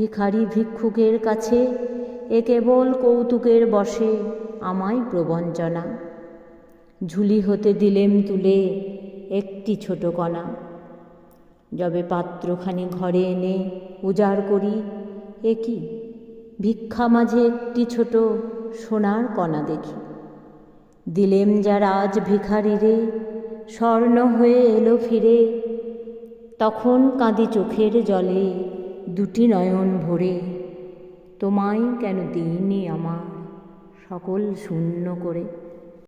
ভিখারি ভিক্ষুকের কাছে, এ কেবল কৌতুকের বসে আমায় প্রবঞ্চনা ঝুলি হতে দিলেম তুলে একটি ছোট কণা। যবে পাত্রখানি ঘরে এনে উজাড় করি, এ কি? ভিক্ষা মাঝে একটি ছোট সোনার কণা দেখি। দিলেম যা রাজ ভিখারিরে স্বর্ণ হয়ে এলো ফিরে, তখন কাঁদি চোখের জলে দুটি নয়ন ভরে তোমায় কেন দিইনি আমার? সকল শূন্য করে।